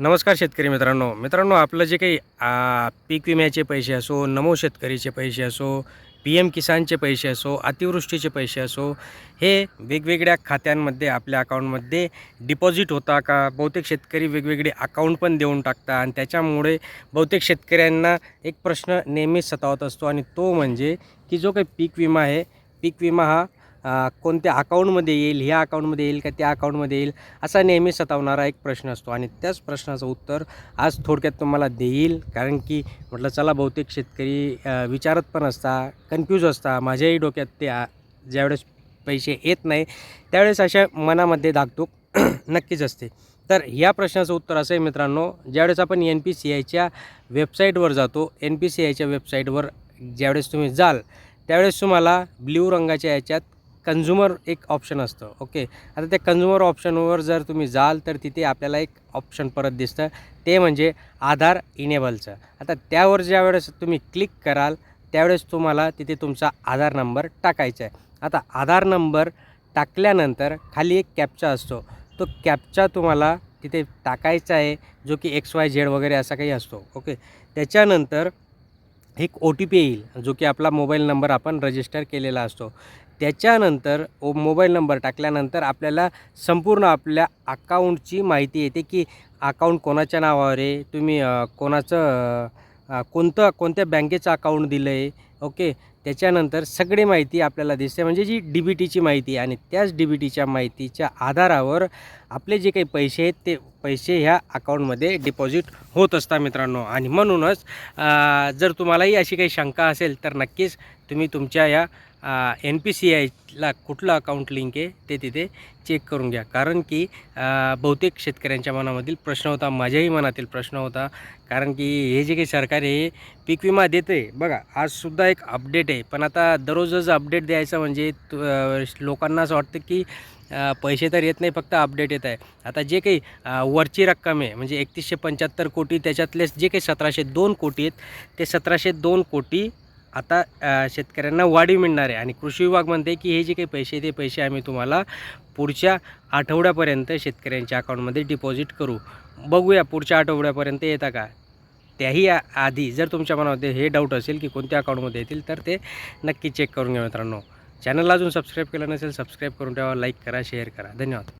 नमस्कार शेतकरी मित्रांनो. मित्रांनो आपलं जे काही पीक विम्याचे पैसे असो नमो शेतकरीचे पैसे असो पी एम किसानचे पैसे असो अतिवृष्टीचे पैसे असो हे वेगवेगळ्या खात्यांमध्ये आपल्या अकाउंटमध्ये डिपॉझिट होता का? बहुतेक शेतकरी वेगवेगळे अकाउंट पण देऊन टाकतात आणि त्याच्यामुळे बहुतेक शेतकऱ्यांना एक प्रश्न नेहमीच सतावत असतो आणि तो म्हणजे की जो काही पीक विमा आहे पीक विमा हा कोणत्या अकाउंटमध्ये येईल ह्या अकाउंटमध्ये येईल का त्या अकाउंटमध्ये येईल असा नेहमी सतावणारा एक प्रश्न असतो. आणि त्याच प्रश्नाचं उत्तर आज थोडक्यात तुम्हाला देईल. कारण की म्हटलं चला बहुतेक शेतकरी विचारत पण असता कन्फ्यूज असता. माझ्याही डोक्यात ते ज्यावेळेस पैसे येत नाही त्यावेळेस अशा मनामध्ये धाकधूक नक्कीच असते. तर ह्या प्रश्नाचं उत्तर असं आहे मित्रांनो ज्यावेळेस आपण एन पी सी आयच्या वेबसाईटवर जातो एन पी सी आयच्या वेबसाईटवर ज्यावेळेस तुम्ही जाल त्यावेळेस तुम्हाला ब्ल्यू रंगाच्या याच्यात कन्झ्युमर एक ऑप्शन असतं ओके आता त्या कन्झ्युमर ऑप्शनवर जर तुम्ही जाल तर तिथे आपल्याला एक ऑप्शन परत दिसतं. ते म्हणजे आधार इनेबलचं आता त्यावर ज्यावेळेस तुम्ही क्लिक कराल त्यावेळेस तुम्हाला तिथे तुमचा आधार नंबर टाकायचा आहे. आता आधार नंबर टाकल्यानंतर खाली एक कॅपचा असतो. तो कॅपचा तुम्हाला तिथे टाकायचा आहे जो की एक्स वाय झेड वगैरे असा काही असतो ओके त्याच्यानंतर एक ओ टी पी येईल जो की आपला मोबाईल नंबर आपण रजिस्टर केलेला असतो. त्याच्यानंतर ओ मोबाईल नंबर टाकल्यानंतर आपल्याला संपूर्ण आपल्या अकाउंटची माहिती येते की अकाउंट कोणाच्या नावावर आहे? तुम्ही कोणाचं कोणतं कोणत्या बँकेचं अकाउंट दिलं आहे ओके? त्याच्यानंतर सगळी माहिती आपल्याला दिसते. म्हणजे जी डी बी टीची माहिती आणि त्याच डी बी टीच्या माहितीच्या आधारावर आपले जे काही पैसे आहेत ते पैसे ह्या अकाउंटमध्ये डिपॉझिट होत असतात मित्रांनो. आणि म्हणूनच जर तुम्हालाही अशी काही शंका असेल तर नक्कीच तुम्ही तुमच्या या एन पी सी आयला कुठलं अकाउंट लिंक आहे ते तिथे चेक करून घ्या. कारण की बहुतेक शेतकऱ्यांच्या मनामधील प्रश्न होता माझ्याही मनातील प्रश्न होता. कारण की हे जे काही सरकार आहे पीक विमा देते बघा आजसुद्धा एक अपडेट आहे. पण आता दररोजच अपडेट द्यायचं म्हणजे लोकांना असं वाटतं की पैसे तर येत नाही फक्त अपडेट येत आहे. आता जे काही वरची रक्कम आहे म्हणजे एकतीसशे पंच्याहत्तर कोटी त्याच्यातले जे काही सतराशे दोन कोटी आहेत ते सतराशे दोन कोटी आता शेतकऱ्यांना वाढीव मिळणार आहे. आणि कृषी विभाग म्हणते की हे जे काही पैसे ते पैसे आम्ही तुम्हाला पुढच्या आठवड्यापर्यंत शेतकऱ्यांच्या अकाउंटमध्ये डिपॉझिट करू. बघूया पुढच्या आठवड्यापर्यंत येता का? त्याही आधी जर तुमच्या मनामध्ये हे डाऊट असेल की कोणत्या अकाउंटमध्ये येतील तर ते नक्की चेक करून घ्या मित्रांनो. चॅनलला अजून सबस्क्राईब केलं नसेल सबस्क्राईब करून ठेवा लाईक करा शेअर करा. धन्यवाद.